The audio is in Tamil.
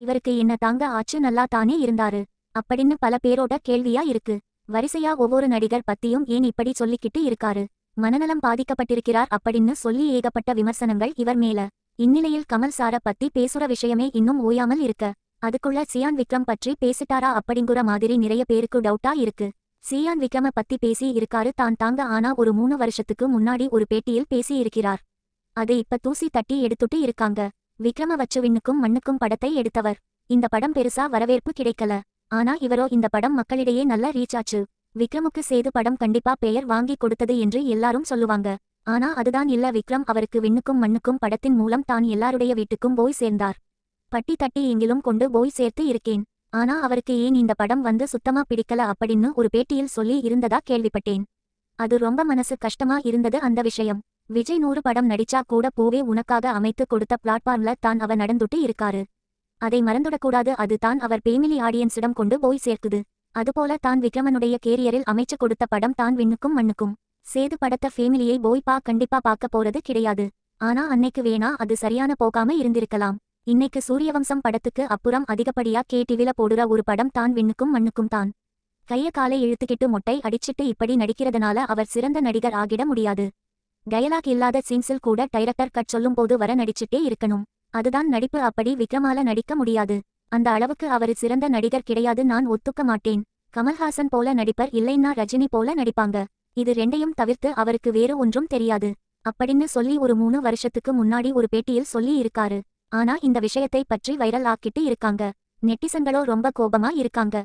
இவருக்கு என்ன தாங்க ஆச்சு? நல்லா தானே இருந்தாரு. அப்படின்னு பல பேரோட கேள்வியா இருக்கு. வரிசையா ஒவ்வொரு நடிகர் பத்தியும் ஏன் இப்படி சொல்லிக்கிட்டு இருக்காரு? மனநலம் பாதிக்கப்பட்டிருக்கிறார் அப்படின்னு சொல்லி ஏகப்பட்ட விமர்சனங்கள் இவர் மேல. இந்நிலையில் கமல் சார பத்தி பேசுற விஷயமே இன்னும் ஓயாமல் இருக்க. அதுக்குள்ள சியான் விக்ரம் பற்றி பேசிட்டாரா அப்படிங்குற மாதிரி நிறைய பேருக்கு டவுட்டா இருக்கு. சியான் விக்ரம பத்தி பேசி இருக்காரு. தான் தாங்க ஆனா ஒரு மூணு வருஷத்துக்கு முன்னாடி ஒரு பேட்டியில் பேசி இருக்கிறார் அது இப்ப தூசி தட்டி எடுத்துட்டு இருக்காங்க. விக்ரம விண்ணுக்கும் மண்ணுக்கும் படத்தை எடுத்தவர். இந்த படம் பெருசா வரவேற்பு கிடைக்கல. ஆனா இவரோ இந்த படம் மக்களிடையே நல்ல ரீச் ஆச்சு. விக்ரமுக்கு சேது படம் கண்டிப்பா பெயர் வாங்கி கொடுத்தது என்று எல்லாரும் சொல்லுவாங்க. ஆனா அதுதான் இல்ல விக்ரம் அவருக்கு விண்ணுக்கும் மண்ணுக்கும் படத்தின் மூலம் தான் எல்லாருடைய வீட்டுக்கும் போய் சேர்ந்தார். பட்டி தட்டி எங்கிலும் கொண்டு போய் சேர்த்து இருக்கேன். ஆனா அவருக்கு ஏன் இந்த படம் வந்து சுத்தமா பிடிக்கல அப்படின்னு ஒரு பேட்டியில் சொல்லி இருந்ததா கேள்விப்பட்டேன். அது ரொம்ப மனசு கஷ்டமா இருந்தது அந்த விஷயம். விஜய் நூறு படம் நடிச்சா கூட பூவே உனக்காக அமைத்து கொடுத்த பிளாட்ஃபார்ம்ல தான் அவர் நடந்துட்டு இருக்காரு. அதை மறந்துடக்கூடாது அது தான் அவர் பேமிலி ஆடியன்ஸிடம் கொண்டு போய் சேர்க்குது அதுபோல தான் விக்ரமனுடைய கேரியரில் அமைச்சு கொடுத்த படம் தான் விண்ணுக்கும் மண்ணுக்கும். சேது படத்த ஃபேமிலியை போய் பா கண்டிப்பா பார்க்க போறது கிடையாது. ஆனா அன்னைக்கு வேணா அது சரியான போகாம இருந்திருக்கலாம். இன்னைக்கு சூரியவம்சம் படத்துக்கு அப்புறம் அதிகப்படியா கேடிவில போடுற ஒரு படம் தான் விண்ணுக்கும் மண்ணுக்கும் தான். கைய காலை இழுத்துக்கிட்டு மொட்டை அடிச்சிட்டு இப்படி நடிக்கிறதுனால அவர் சிறந்த நடிகர் ஆகிட முடியாது. டயலாக் இல்லாத சீன்ஸில் கூட டைரக்டர் கட் சொல்லும் போது வர நடிச்சிட்டே இருக்கணும். அதுதான் நடிப்பு. அப்படி விக்ரமால நடிக்க முடியாது. அந்த அளவுக்கு அவரு சிறந்த நடிகர் கிடையாது. நான் ஒத்துக்க மாட்டேன். கமல்ஹாசன் போல நடிப்பர் இல்லைன்னா ரஜினி போல நடிப்பாங்க. இது ரெண்டையும் தவிர்த்து அவருக்கு வேறு ஒன்றும் தெரியாது. அப்படின்னு சொல்லி ஒரு மூணு வருஷத்துக்கு முன்னாடி ஒரு பேட்டியில் சொல்லி இருக்காரு. ஆனா இந்த விஷயத்தை பற்றி வைரல் ஆக்கிட்டு இருக்காங்க. நெட்டிசன்களோ ரொம்ப கோபமா இருக்காங்க.